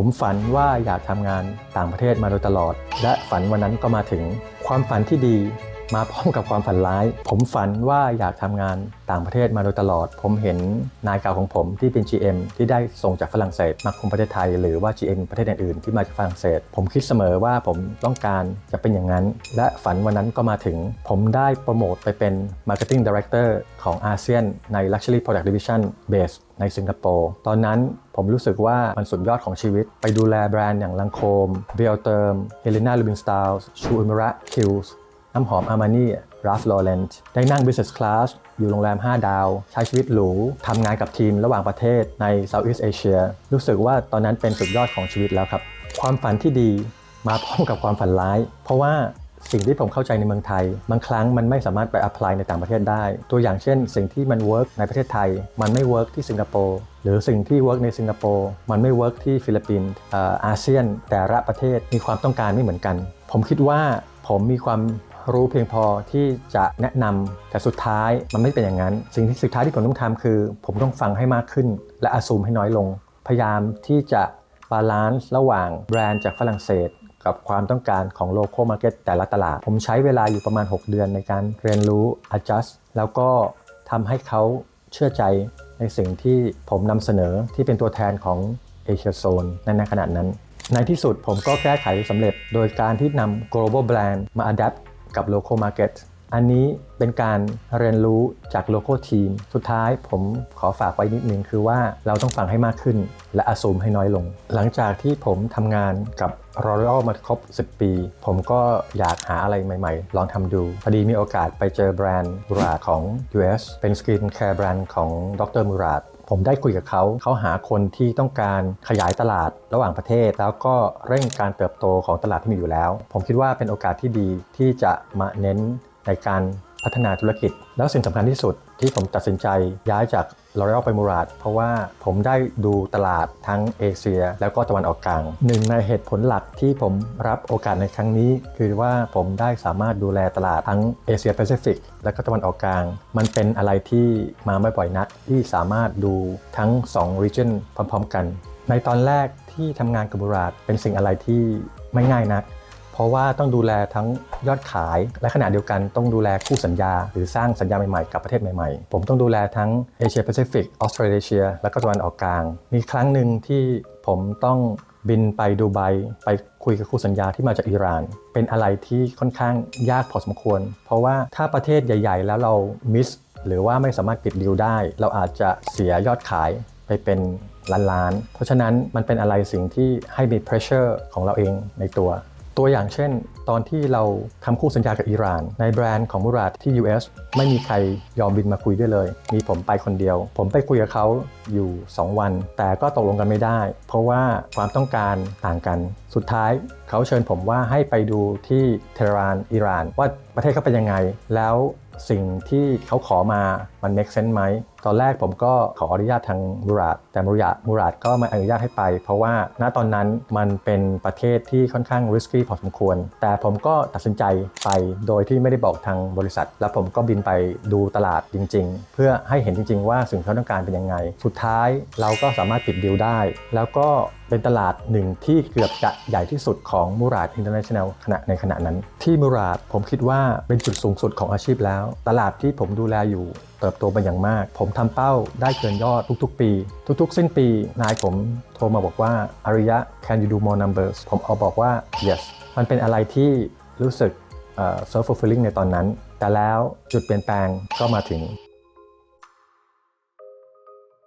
ผมฝันว่าอยากทำงานต่างประเทศมาโดยตลอด และฝันวันนั้นก็มาถึงความฝันที่ดี มาพร้อมกับความฝันร้าย ผมฝันว่าอยากทำงานต่างประเทศมาโดยตลอด ผมเห็นนายเก่าของผมที่เป็น GM ที่ได้ส่งจากฝรั่งเศสมาคุมประเทศไทย หรือว่า GM ประเทศอื่นๆที่มาจากฝรั่งเศส ผมคิดเสมอว่าผมต้องการจะเป็นอย่างนั้น และฝันวันนั้นก็มาถึง ผมได้โปรโมทไปเป็น Marketing Director ของอาเซียนใน Luxury Product Division Base ในสิงคโปร์ตอนนั้นผมรู้สึกว่ามันสุดยอดของชีวิต ไปดูแลแบรนด์อย่างลังโคมเบลเติมเฮเลนาลูบินสตาลชูอิมระคิลส์ น้ำหอมอามานี่ราฟลอเรนต์ได้นั่ง Business Class อยู่โรงแรม 5 ดาว ใช้ชีวิตหรูทำงานกับทีมระหว่างประเทศใน Southeast Asia รู้สึกว่าตอนนั้นเป็นสุดยอดของชีวิตแล้วครับ ความฝันที่ดีมาพร้อมกับความฝันร้าย เพราะว่าสิ่งที่ผมเข้าใจในเมืองไทย บางครั้งมันไม่สามารถไป apply ในต่างประเทศได้ ตัวอย่างเช่น สิ่งที่มัน work ในประเทศไทย มันไม่ work ที่สิงคโปร์หรือสิ่งที่ work ในสิงคโปร์มันไม่ work ที่ฟิลิปปินส์อ่ออาเซียน แต่ละประเทศมีความต้องการไม่เหมือนกัน ผมคิดว่าผมมีความ รู้เพียงพอที่จะแนะนำแต่สุดท้ายมันไม่เป็นอย่างนั้น สิ่งที่สุดท้ายที่ผมต้องทำคือ ผมต้องฟังให้มากขึ้น และอาซูมให้น้อยลง พยายามที่จะบาลานซ์ระหว่างแบรนด์จากฝรั่งเศส กับความต้องการของโล c a l market แต่ละตลาด ผมใช้เวลาอยู่ประมาณ 6 เดือนในการเรียนรู้ adjust แล้วก็ทำให้เขาเชื่อใจในสิ่งที่ผมนำเสนอที่เป็นตัวแทนของเอเชียโซนในขณะนั้น ในที่สุดผมก็แก้ไขสำเร็จโดยการที่นำ global brand มา adapt กับ local market อันนี้เป็นการเรียนรู้จาก local team สุดท้ายผมขอฝากไว้นิดนึงคือว่าเราต้องฟังให้มากขึ้น และอาซูมให้น้อยลง หลังจากที่ผมทำงานกับ L'Oreal มาครบ 10 ปี ผมก็อยากหาอะไรใหม่ๆ ลองทำดู พอดีมีโอกาสไปเจอแบรนด์มูราของ US เป็นสกินแคร์แบรนด์ของดรมูราด ผมได้คุยกับเขา เขาหาคนที่ต้องการขยายตลาดระหว่างประเทศ แล้วก็เร่งการเติบโตของตลาดที่มีอยู่แล้ว ผมคิดว่าเป็นโอกาสที่ดีที่จะมาเน้นในการ พัฒนาธุรกิจ แล้วสิ่งสำคัญที่สุดที่ผมตัดสินใจย้ายจาก L'Oreal ไปมูราดเพราะว่าผมได้ดูตลาดทั้งเอเชีย แล้วก็ตะวันออกกลางหนึ่งในเหตุผลหลักที่ผมรับโอกาสในครั้งนี้ คือว่าผมได้สามารถดูแลตลาดทั้งเอเชียแปซิฟิกและก็ตะวันออกกลาง มันเป็นอะไรที่มาไม่บ่อยนักที่สามารถดูทั้ง 2 region พร้อมๆกัน ในตอนแรกที่ทำงานกับมูราดเป็นสิ่งอะไรที่ไม่ง่ายนัก เพราะว่าต้องดูแลทั้งยอดขาย และขณะเดียวกันต้องดูแลคู่สัญญา หรือสร้างสัญญาใหม่ๆ กับประเทศใหม่ๆ ผมต้องดูแลทั้งเอเชียแปซิฟิกออสเตรเลียและก็ตะวันออกกลาง มีครั้งหนึ่งที่ผมต้องบินไปดูไบไปคุยกับคู่สัญญาที่มาจากอิหร่าน เป็นอะไรที่ค่อนข้างยากพอสมควร เพราะว่าถ้าประเทศใหญ่ ๆ แล้วเรามิสหรือว่าไม่สามารถปิดดีลได้ เราอาจจะเสียยอดขายไปเป็นล้านๆเพราะฉะนั้นมันเป็นอะไรสิ่งที่ให้มี pressure ของเราเองในตัว ตัวอย่างเช่น ตอนที่เราทำคู่สัญญากับอิหร่าน ในแบรนด์ของมุราดที่ US ไม่มีใครยอมบินมาคุยด้วยเลย มีผมไปคนเดียว ผมไปคุยกับเขาอยู่ 2 วัน แต่ก็ตกลงกันไม่ได้ เพราะว่าความต้องการต่างกัน สุดท้ายเขาเชิญผมว่าให้ไปดูที่เทหรานอิหร่าน ว่าประเทศเขาเป็นยังไง แล้วสิ่งที่เขาขอมามัน make sense ไหม ตอนแรกผมก็ขออนุญาตทางมูราดแต่มูราดมูราดก็ไม่อนุญาตให้ไป เพราะว่าณตอนนั้นมันเป็นประเทศที่ค่อนข้าง risky พอสมควร แต่ผมก็ตัดสินใจไปโดยที่ไม่ได้บอกทางบริษัท แล้วผมก็บินไปดูตลาดจริง ๆ เพื่อให้เห็นจริง ๆ ว่าสิ่งที่เขาต้องการเป็นยังไง สุดท้ายเราก็สามารถปิดดีลได้ แล้วก็เป็นตลาดหนึ่งที่เกือบจะใหญ่ที่สุดของมูราดอินเตอร์เนชั่นแนลขณะในขณะนั้น ที่มูราดผมคิดว่าเป็นจุดสูงสุดของอาชีพแล้ว ตลาดที่ผมดูแลอยู่เติบโตไปอย่างมาก ผมทำเป้าได้เกินยอดทุกๆ ปี ทุกๆ สิ้นปี นายผมโทรมาบอกว่าอาริยะ can you do more numbers ผมเอาบอกว่า yes มันเป็นอะไรที่รู้สึก self fulfilling ในตอนนั้น แต่แล้วจุดเปลี่ยนแปลงก็มาถึง